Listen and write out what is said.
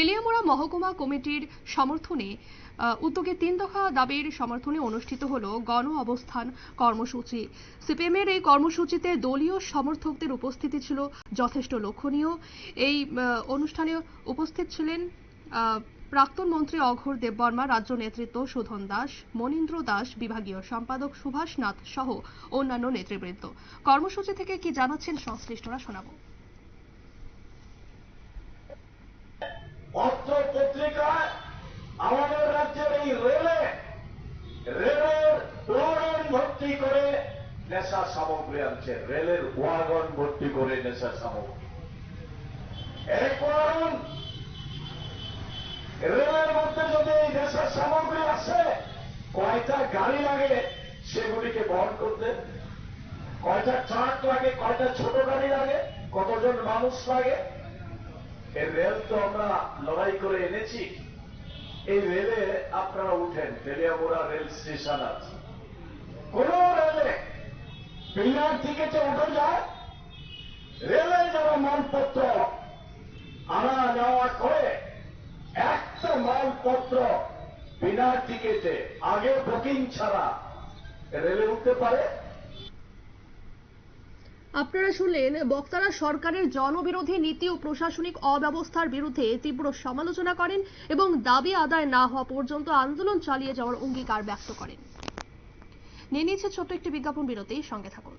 তেলিয়ামুড়া মহকুমা কমিটির সমর্থনে উদ্যোগে তিন দফা দাবির সমর্থনে অনুষ্ঠিত হল গণ অবস্থান কর্মসূচি। সিপিএমের এই কর্মসূচিতে দলীয় সমর্থকদের উপস্থিতি ছিল যথেষ্ট লক্ষণীয়। এই অনুষ্ঠানে উপস্থিত ছিলেন প্রাক্তন মন্ত্রী অঘোর দেববর্মা, রাজ্য নেতৃত্ব সুধন দাস, মনীন্দ্র দাস, বিভাগীয় সম্পাদক সুভাষ নাথ সহ অন্যান্য নেতৃবৃন্দ। কর্মসূচি থেকে কি জানাচ্ছেন সংশ্লিষ্টরা শোনাবো পত্র পত্রিকায় আমাদের রাজ্যের এই রেলে রেলের ওয়াগন ভর্তি করে নেশা সামগ্রী আনছে, রেলের ওয়াগন ভর্তি করে নেশা সামগ্রী। ওয়াগন রেলের মধ্যে যদি এই নেশা সামগ্রী আসে, কয়টা গাড়ি লাগে সেগুলিকে বহন করতে? কয়টা ট্রাক লাগে, কয়টা ছোট গাড়ি লাগে, কতজন মানুষ লাগে? এই রেল তো আমরা লড়াই করে এনেছি। এই রেলে আপনারা উঠেন, তেলিয়ামুড়া রেল স্টেশন আছে। কোন রেলে বিনা টিকিটে উঠে যায়, রেলে যারা মালপত্র, আনা নেওয়া করে একটা মালপত্র বিনা টিকিটে, আগে বুকিং ছাড়া রেলে উঠতে পারে। আপনারা শুনলেন, বক্তারা সরকারের জনবিরোধী নীতি ও প্রশাসনিক অব্যবস্থার বিরুদ্ধে তীব্র সমালোচনা করেন এবং দাবি আদায় না হওয়া পর্যন্ত আন্দোলন চালিয়ে যাওয়ার অঙ্গীকার ব্যক্ত করেন। নিয়ে নিচ্ছে ছোট্ট একটি বিজ্ঞাপন বিরতি সঙ্গে থাকুন।